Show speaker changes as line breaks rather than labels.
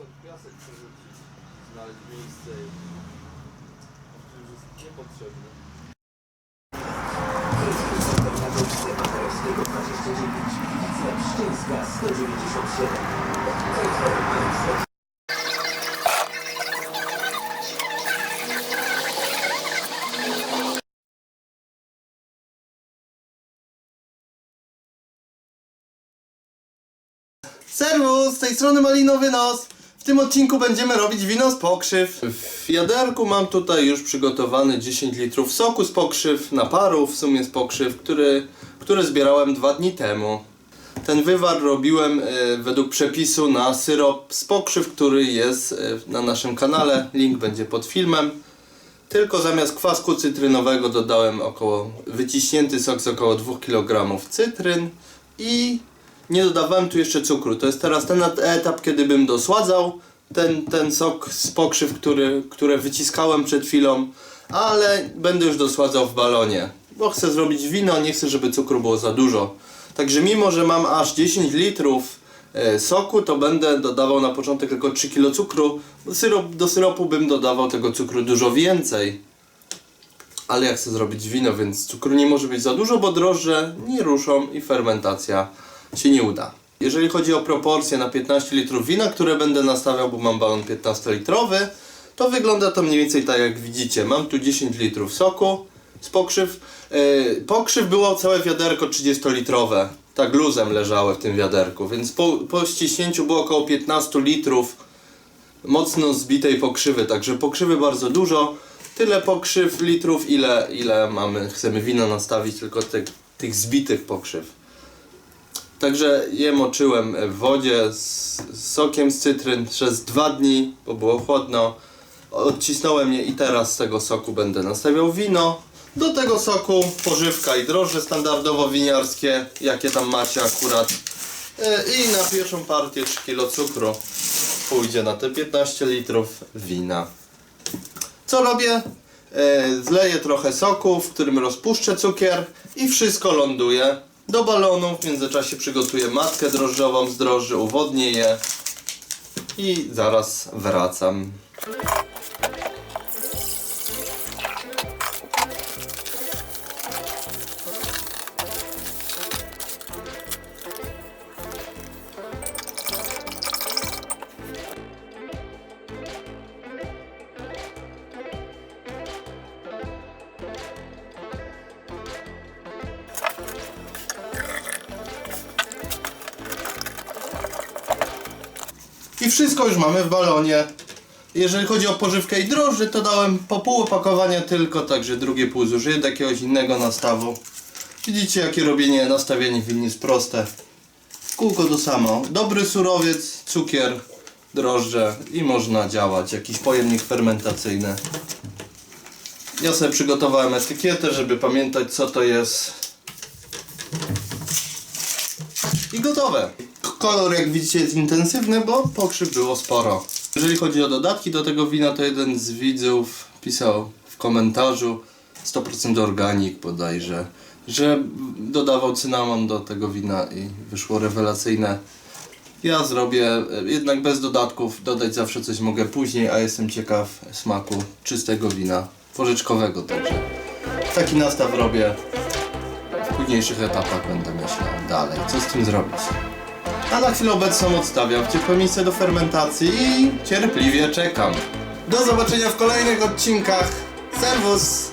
stąd piasek przerzucić, znaleźć miejsce, który już jest niepotrzebny.
Serwus, z tej strony Malinowy Nos. W tym odcinku będziemy robić wino z pokrzyw. W jaderku mam tutaj już przygotowany 10 litrów soku z pokrzyw, naparu w sumie z pokrzyw, który, który zbierałem dwa dni temu. Ten wywar robiłem e, według przepisu na syrop z pokrzyw, który jest e, na naszym kanale. Link będzie pod filmem. Tylko zamiast kwasku cytrynowego dodałem około wyciśnięty sok z około 2 kg cytryn i nie dodawałem tu jeszcze cukru. To jest teraz ten etap, kiedy bym dosładzał ten, ten sok z pokrzyw, który, które wyciskałem przed chwilą, ale będę już dosładzał w balonie, bo chcę zrobić wino, nie chcę, żeby cukru było za dużo. Także mimo, że mam aż 10 litrów e, soku, to będę dodawał na początek tylko 3 kg cukru. Do, do syropu bym dodawał tego cukru dużo więcej. Ale ja chcę zrobić wino, więc cukru nie może być za dużo, bo drożdże nie ruszą i fermentacja się nie uda. Jeżeli chodzi o proporcje na 15 litrów wina, które będę nastawiał, bo mam balon 15 litrowy, to wygląda to mniej więcej tak jak widzicie. Mam tu 10 litrów soku z pokrzyw. Yy, pokrzyw było całe wiaderko 30 litrowe. Tak luzem leżały w tym wiaderku, więc po, po ściśnięciu było około 15 litrów mocno zbitej pokrzywy, także pokrzywy bardzo dużo. Tyle pokrzyw litrów, ile, ile mamy, chcemy wino nastawić, tylko tych, tych zbitych pokrzyw. Także je moczyłem w wodzie z, sokiem z cytryn przez dwa dni, bo było chłodno. Odcisnąłem je i teraz z tego soku będę nastawiał wino. Do tego soku pożywka i drożdże standardowo winiarskie, jakie tam macie akurat. E, I na pierwszą partię 3 kg cukru pójdzie na te 15 litrów wina. Co robię? E, zleję trochę soku, w którym rozpuszczę cukier i wszystko ląduje do balonu. W międzyczasie przygotuję matkę drożdżową z drożdży, uwodnię je i zaraz wracam. I wszystko już mamy w balonie. Jeżeli chodzi o pożywkę i drożdże, to dałem po pół opakowania tylko, także drugie pół zużyję do jakiegoś innego nastawu. Widzicie jakie robienie, nastawienie win jest proste. Kółko to samo. Dobry surowiec, cukier, drożdże i można działać. Jakiś pojemnik fermentacyjny. Ja sobie przygotowałem etykietę, żeby pamiętać co to jest. I gotowe. Kolor jak widzicie jest intensywny, bo pokrzyw było sporo. Jeżeli chodzi o dodatki do tego wina, to jeden z widzów pisał w komentarzu 100% organik bodajże, że dodawał cynamon do tego wina i wyszło rewelacyjne. Ja zrobię e, jednak bez dodatków, dodać zawsze coś mogę później, a jestem ciekaw smaku czystego wina porzeczkowego także. Taki nastaw robię w późniejszych etapach będę myślał dalej, co z tym zrobić. A na chwilę obecną odstawiam w ciepłe miejsce do fermentacji i cierpliwie czekam. Do zobaczenia w kolejnych odcinkach. Serwus!